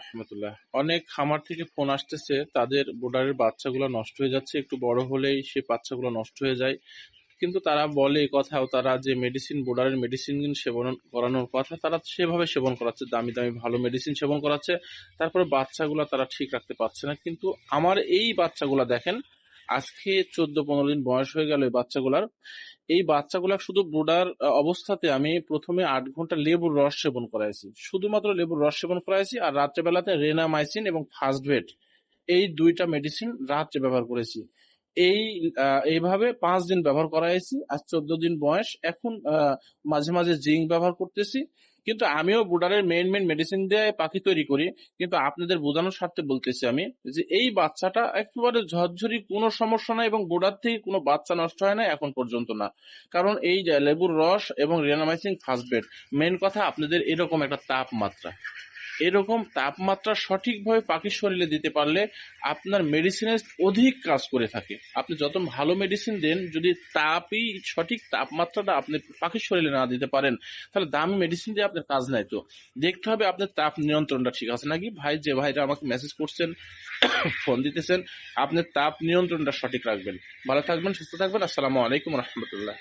রহমতুল্লাহ। অনেক খামার থেকে ফোন আসতেছে, তাদের বোর্ডারের বাচ্চাগুলো নষ্ট হয়ে যাচ্ছে, একটু বড় হলেই সে বাচ্চাগুলো নষ্ট হয়ে যায়। কিন্তু তারা বলে কথাও, তারা যে মেডিসিন বোর্ডারের মেডিসিন সেবন করানোর কথা, তারা সেভাবে সেবন করাচ্ছে, দামি দামি ভালো মেডিসিন সেবন করাচ্ছে, তারপরে বাচ্চাগুলো তারা ঠিক রাখতে পারছে না। কিন্তু আমার এই বাচ্চাগুলো দেখেন আজকে চোদ্দ পনেরো দিন বয়স হয়ে গেল এই বাচ্চাগুলার। এই বাচ্চাগুলা শুধু ব্রুডার অবস্থাতে আমি প্রথমে আট ঘণ্টা লেবুর রস সেবন করাইছি। শুধুমাত্র লেবুর রস সেবন করাইছি আর রাত্রেবেলাতে রেনামাইসিন এবং ফার্স্ট বেড এই দুইটা মেডিসিন রাত্রে ব্যবহার করেছি। এই এইভাবে পাঁচ দিন ব্যবহার করাইছি আজ চোদ্দ দিন বয়স। এখন মাঝে মাঝে জিঙ্ক ব্যবহার করতেছি। কিন্তু আমিও বুডারের মেন মেন মেডিসিন দিয়ে পাখি তৈরি করি। কিন্তু আপনাদের বোঝানোর স্বার্থে বলতেছি আমি যে, এই বাচ্চাটা একেবারে ঝরঝরি, কোনো সমস্যা নাই এবং বুডার থেকে কোনো বাচ্চা নষ্ট হয় না এখন পর্যন্ত না। কারণ এই লেবুর রস এবং রিয়ানামাইসিং ফার্স্ট বেড মেন কথা আপনাদের এরকম একটা তাপমাত্রা। এরকম তাপমাত্রা সঠিকভাবে পাখির শরীরে দিতে পারলে আপনার মেডিসিনের অধিক কাজ করে থাকে। আপনি যত ভালো মেডিসিন দেন, যদি তাপই সঠিক তাপমাত্রাটা আপনি পাখির শরীরে না দিতে পারেন, তাহলে দামি মেডিসিন দিয়ে আপনার কাজ নাই তো। দেখতে হবে আপনার তাপ নিয়ন্ত্রণটা ঠিক আছে নাকি? ভাই, যে ভাইরা আমাকে মেসেজ করছেন ফোন দিতেছেন, আপনার তাপ নিয়ন্ত্রণটা সঠিক রাখবেন। ভালো থাকবেন, সুস্থ থাকবেন। আসসালামু আলাইকুম রহমতুল্লাহ।